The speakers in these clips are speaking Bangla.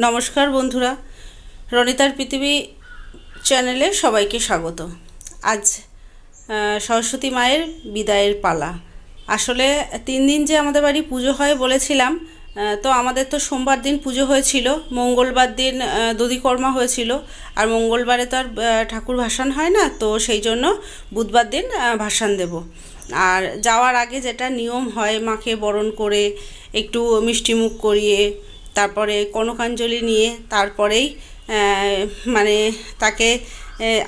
নমস্কার বন্ধুরা, রনিতার পৃথিবী চ্যানেলে সবাইকে স্বাগত। আজ সরস্বতী মায়ের বিদায়ের পালা। আসলে তিন দিন যে আমাদের বাড়ি পুজো হয় বলেছিলাম তো আমাদের তো সোমবার দিন পুজো হয়েছিল, মঙ্গলবার দিন দধিকর্মা হয়েছিল, আর মঙ্গলবারে তো আর ঠাকুর ভাসান হয় না, তো সেই জন্য বুধবার দিন ভাসান দেব। আর যাওয়ার আগে যেটা নিয়ম হয় মাকে বরণ করে, একটু মিষ্টিমুখ করিয়ে তারপরে কনকাঞ্জলি নিয়ে তারপরেই মানে তাকে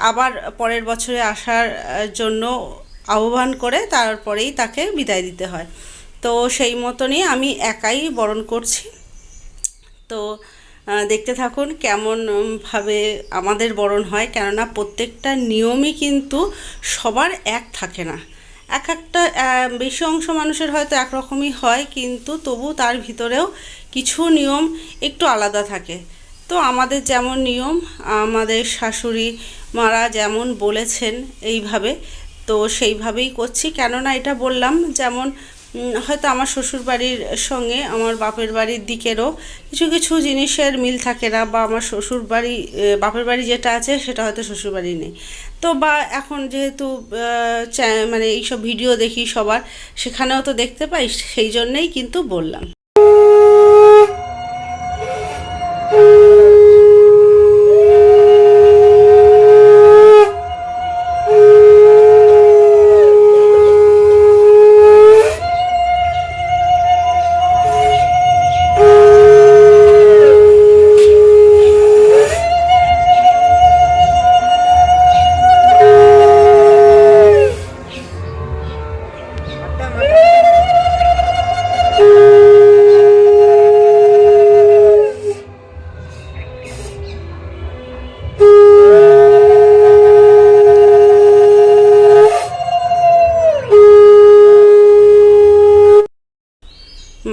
আবার পরের বছরে আসার জন্য আহ্বান করে তারপরেই তাকে বিদায় দিতে হয়। তো সেই মতনই আমি একাই বরণ করছি। তো দেখতে থাকুন কেমন উম, ভাবে আমাদের বরণ হয়। কেননা প্রত্যেকটা নিয়মই কিন্তু সবার এক থাকে না। এক একটা বেশি অংশ মানুষের হয়তো একরকমই হয় কিন্তু তবু তার ভিতরেও কিছু নিয়ম একটু আলাদা থাকে। তো আমাদের যেমন নিয়ম, আমাদের শাশুড়ি মারা যেমন বলেছেন এইভাবে, তো সেইভাবেই করছি। কেননা এটা বললাম যেমন হয়তো আমার শ্বশুর বাড়ির সঙ্গে, আমার বাপের বাড়ির দিকেরও কিছু কিছু জিনিসের মিল থাকে না বা আমার শ্বশুর বাড়ি বাপের বাড়ি যেটা আছে সেটা হয়তো শ্বশুর বাড়ি নেই। তো বা এখন যেহেতু মানে এইসব ভিডিও দেখি সবার, সেখানেও তো দেখতে পাই, সেই জন্যেই কিন্তু বললাম।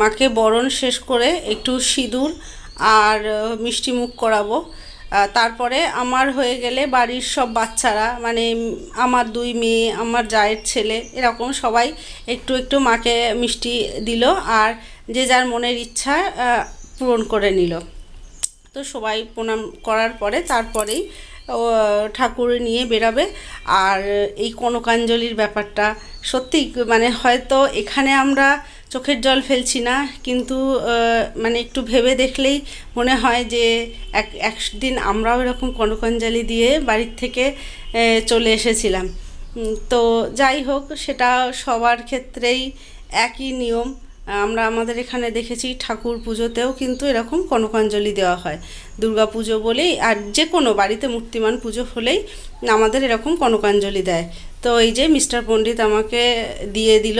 মাকে বরণ শেষ করে একটু সিঁদুর আর মিষ্টি মুখ করাবো। তারপরে আমার হয়ে গেলে বাড়ির সব বাচ্চারা মানে আমার দুই মেয়ে, আমার জায়ের ছেলে, এরকম সবাই একটু একটু মাকে মিষ্টি দিল আর যে যার মনের ইচ্ছা পূরণ করে নিল। তো সবাই প্রণাম করার পরে তারপরেই ঠাকুর নিয়ে বেরাবে। আর এই কনকাঞ্জলির ব্যাপারটা সত্যি মানে হয়তো এখানে আমরা চোখের জল ফেলছি না, কিন্তু মানে একটু ভেবে দেখলেই মনে হয় যে এক, একদিন আমরাও এরকম কনকঞ্জালি দিয়ে বাড়ির থেকে চলে এসেছিলাম। তো যাই হোক, সেটা সবার ক্ষেত্রেই একই নিয়ম। আমরা আমাদের এখানে দেখেছি ঠাকুর পুজোতেও কিন্তু এরকম কনকাঞ্জলি দেওয়া হয়। দুর্গা পুজো বলেই আর যে কোনো বাড়িতে মূর্তিমান পুজো হলেই আমাদের এরকম কনকাঞ্জলি দেয়। তো এই যে মিস্টার পণ্ডিত আমাকে দিয়ে দিল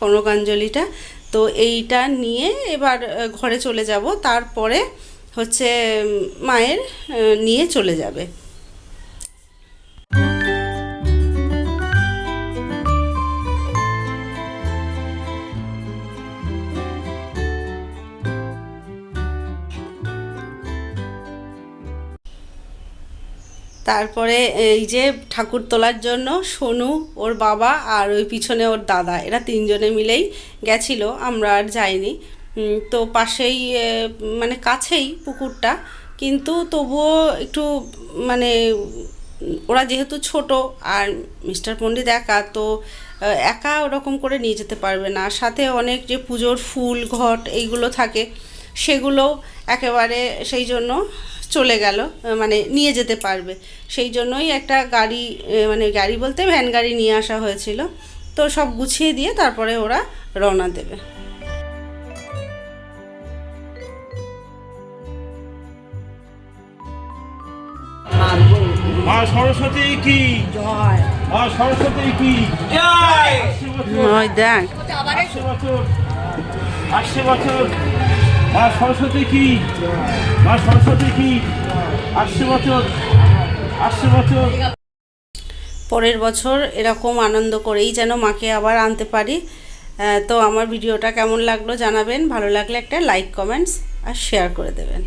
কনকাঞ্জলিটা, তো এইটা নিয়ে এবার ঘরে চলে যাব। তারপরে হচ্ছে মায়ের নিয়ে চলে যাবে। তারপরে, এই যে ঠাকুর তোলার জন্য সোনু, ওর বাবা আর ওই পিছনে ওর দাদা, এরা তিনজনে মিলেই গেছিল, আমরা আর যাইনি। তো পাশেই মানে কাছেই পুকুরটা, কিন্তু তবুও একটু মানে ওরা যেহেতু ছোট আর মিস্টার পণ্ডিত একা, তো একা ওরকম করে নিয়ে যেতে পারবে না। সাথে অনেক যে পুজোর ফুল, ঘট, এইগুলো থাকে। সেগুলো একেবারে সেই জন্য চলে গেল মানে নিয়ে যেতে পারবে। সেই জন্যই একটা গাড়ি মানে গাড়ি বলতে ভ্যান গাড়ি নিয়ে আসা হয়েছিল। তো সব গুছিয়ে দিয়ে তারপরে ওরা রওনা দেবে। মা সরস্বতী কি? জয়। মা সরস্বতী কি? জয়। দেখ। আশি বছর। আশি বছর। মা সরস্বতী কি? মা সরস্বতী কি? আশি বছর আশি বছর। পরের বছর এরকম আনন্দ করেই যেন মাকে আবার আনতে পারি। তো আমার ভিডিওটা কেমন লাগল জানাবেন। ভালো লাগলে একটা লাইক কমেন্টস আর শেয়ার করে দেবেন।